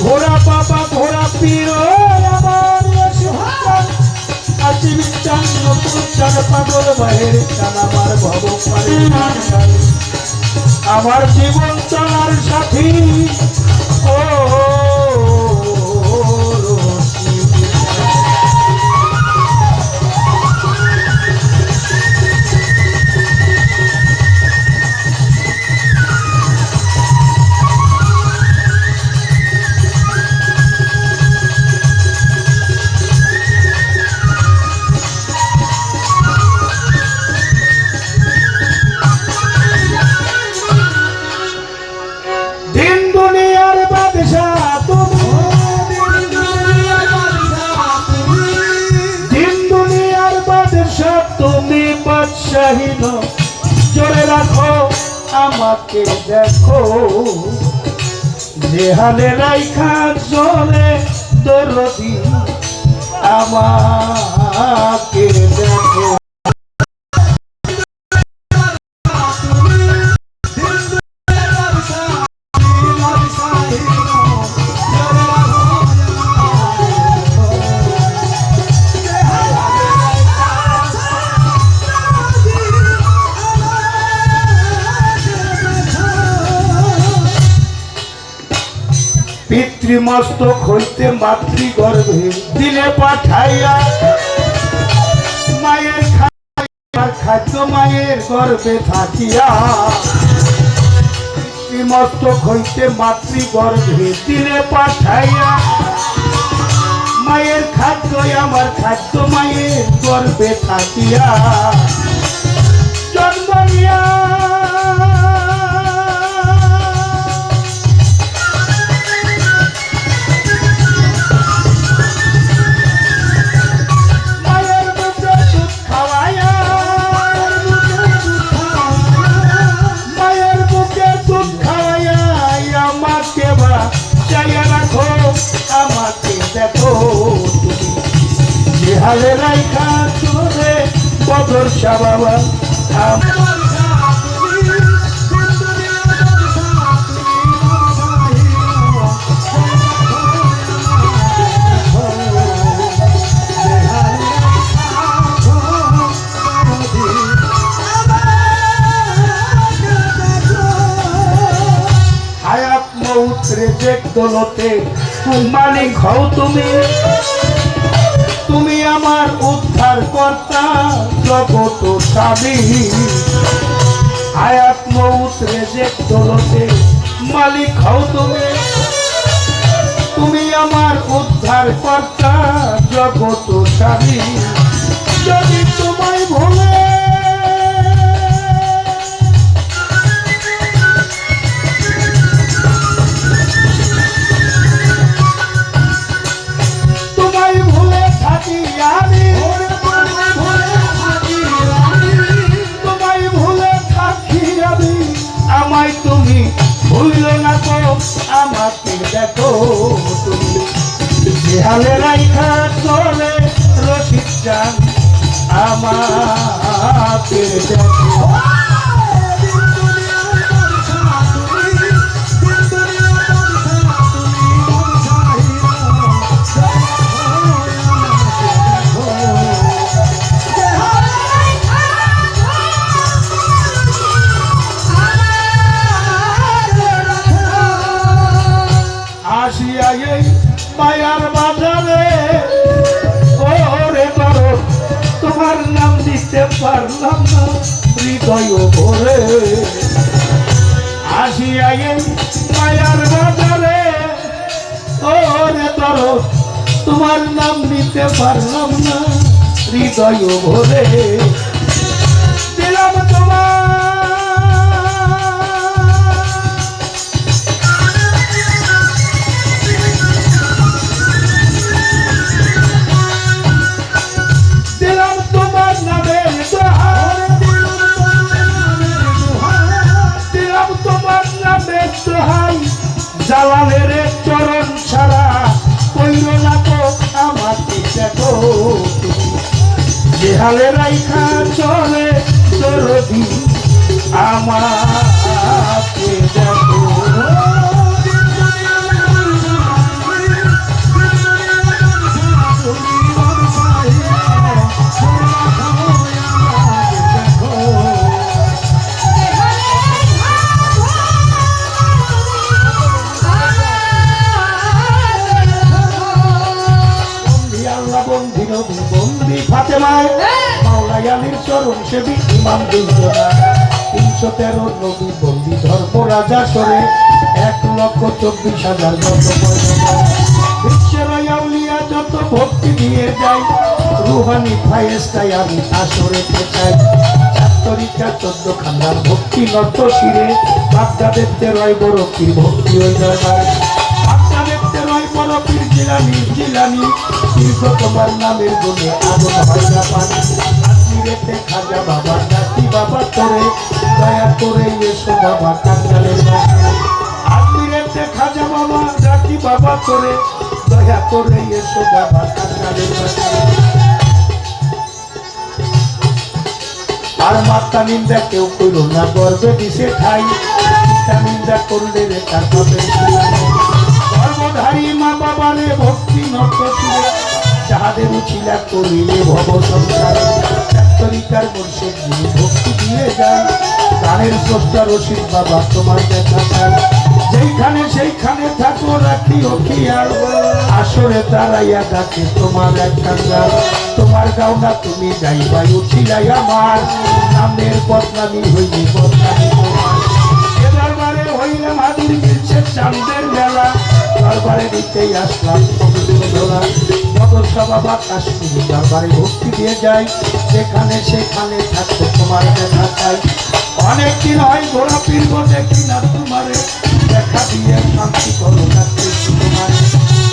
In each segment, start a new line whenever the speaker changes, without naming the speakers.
ঘোড়া বাবা ঘোড়া পীর আমার আজি বিচান নতুন চার পাগল বাহির চান আমার ভব পারে আমার জীবন চলার সাথী। ও নও। জোরে রাখো আমাকে দেখো নেহালে রাইখা চলে দরদি আমাকে দেখো পিতৃমস্তক হইতে মাতৃগর্ভে দিলে পাঠাইয়া মায়ের খাদ্য মায়ের গর্ভে থাকিয়া পিতৃমস্তক হইতে মাতৃগর্ভে দিলে পাঠাইয়া মায়ের খাদ্য আমার খাদ্য মায়ের গর্ভে থাকিয়া জন্ম নিয়া বাবা হায়াত মৌত রেজেক দোলতে হও তুমি তুমি। আমার উদ্ধার কর্তা জগত স্বামী আয়াত্ম মৌত রেজেক চলতে মালিক হও তুমি। তুমি আমার উদ্ধার কর্তা জগত স্বামী ভুল না তো আমাকে দেখো তুমি। দেহালে রাইখা চলে যান আমাকে দেখো। পারলাম না হৃদয় ভরে। আসিয়া এই মায়ার বাজারে, ওরে তর তোমার নাম নিতে পারলাম না, হৃদয় ভরে। দিলাম তোমার খালে রাইখা চলে চলবি আমাকে তিনশো তেরো নবী বন্দি ধর্ম রাজা সরে এক লক্ষ চব্বিশ হাজার যত বিশ্বের যত ভক্তি দিয়ে যায়, রুহানি ফায়েস্তায় আমি আসরেতে চাই তরিকা চোদ্দ খান্দার ভক্তি নত শিরে বাগদাদেরতে রয় বড় কি ভক্তি হয়ে যায় বাগদাদেরতে রয় বড় পীর জিলানি জিলানি, দীর্ঘ তোমার নামের গুণে আগুন হয় না পানি আত্মীরেতে খাজা বাবা নাতি বাবা তোরে দয়া করে এসো বাবা কাঙ্গালের বাবা আত্মীরেতে খাজা বাবা নাতি বাবা তোরে দয়া করে এসো বাবা কাঙ্গালের বাবা আর মাত্রা নিন্দা কেউ কইল না, গর্বে দিছে ঠাই। পিতা নিন্দা করলে রে তার নেই। গর্ভধারী মা বাবারে ভক্তি ছিল যাহাদের উছিলা করিলে ভব সংসার। তরিকার মুর্শিদ যিনি ভক্তি দিয়ে যান গানের স্রষ্টা রশিদ বাবা, তোমার দেখা চাই যেইখানে সেইখানে থাকো রাখি ও খেয়াল। আসরে দাঁড়াইয়া ডাকে, তোমার এক কাঙ্গাল তোমার গাওনা তুমি গাইবাই, উঠিলাই আমার। নামের বদনামি হইনি বদনামি তোমার। দরবারে হইলাম হাজির মিলছে চাঁদের মেলা। দরবারে দিতেই আসলাম কাশ্মীর দরবারে ভক্তি দিয়ে যাই যেখানে সেখানে থাকতো তোমার দেখা চাই অনেক দিন হয় ঘোরা ফিরবো দেখি না দেখা দিয়ে শান্তি করো তোমার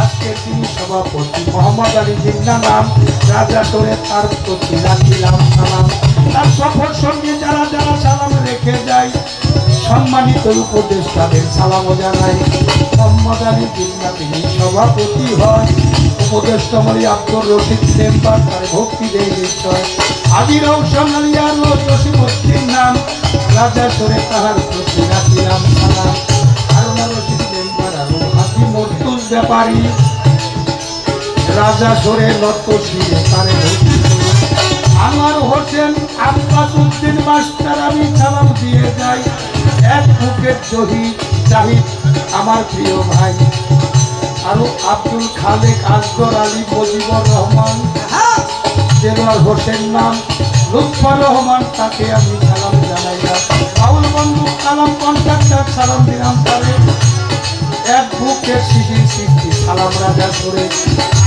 আজকের দিন সভাপতি মোহাম্মদ আলী জিন্না নাম, রাজা করে তার প্রতি রাখিলাম, সালাম। সম্মানিত উপদেশ তাদের সালামও জানাই। মোহাম্মদ আলী তিনি সভাপতি হয়। উপদেষ্টমণি আব্দুর রশিদ মেম্বার, তার ভক্তি দেয় নিশ্চয়। আদি রৌশন আলী আর নাম। রাজা সরে তাহার প্রতি রাখিলাম সালাম। হারুনা রশিদ মেম্বার, আরও হাতি মর্তুজ ব্যাপারী। রাজা সরে নত শিরে তারে। আমার হোসেন আব্বাস উদ্দিন মাস্টার, আমি সালাম দিয়ে যাই। এক বুকের শহীদ জাহিদ আমার প্রিয় ভাই। আরও আব্দুল খালেক আসগর আলী, মুজিবুর রহমান হোসেন নাম, লুৎফর রহমান, তাকে আমি সালাম জানাইলাম বাউল বন্ধু, কালাম কন্ট্রাক্টর, সালাম দিলাম তারে। এক বুকের শিশির সৃষ্টি, সালাম রাজা করে।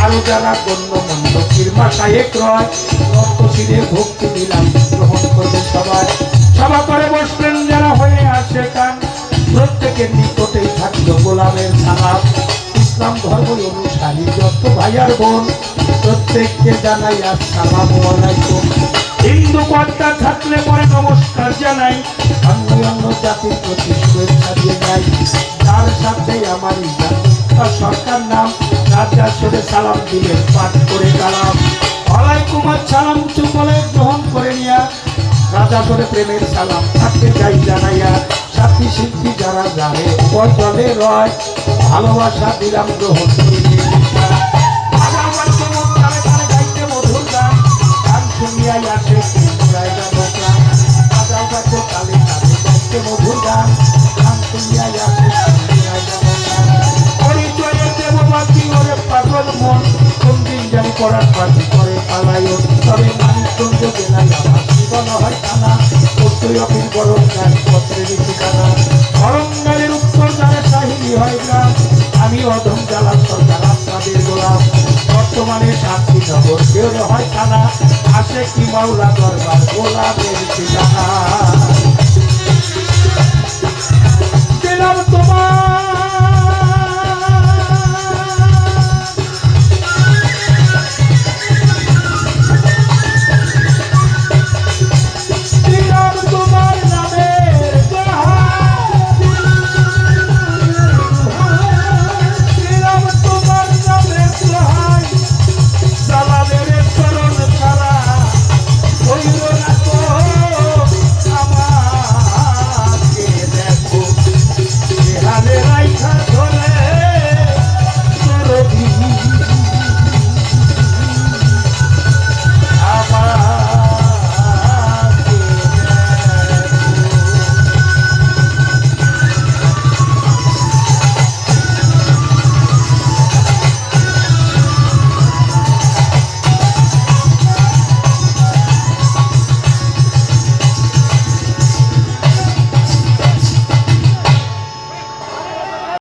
আরও যারা গণ্য মন্দ কিরমা সাহেব রয় রক্ত শিরে ভক্তি দিলাম, গ্রহণ বোন প্রত্যেককে জানাই আসসালাম আলাইকুম। হিন্দু কর্তা থাকলে পরে নমস্কার জানাই। অন্য অন্য জাতির প্রতি শুভেচ্ছা দিয়ে যাই। তার সাথে আমার তার সরকার নাম। রাজা সরে সালাম দিলেন পাঠ করে কালাম। আলাইকুম সালাম উঁচু বলে গ্রহণ করে নিয়া। রাজা সরে প্রেমের সালাম থাকতে যাই জানাইয়া। সাথী শিল্পী যারা জানে বদলে রয়। ভালোবাসা দিলাম গ্রহণ করে হয় টানা কর্তই অফিস গরম গান পত্রের ঠিকানা। অরঙ্গালের উত্তর দ্বারে সাহিনী হয় গ্রাম। আমি বর্তমানে শান্তি কেউ হয় থানা। আসে কি মাওলা দরবার, গোলামের ঠিকানা। তোমার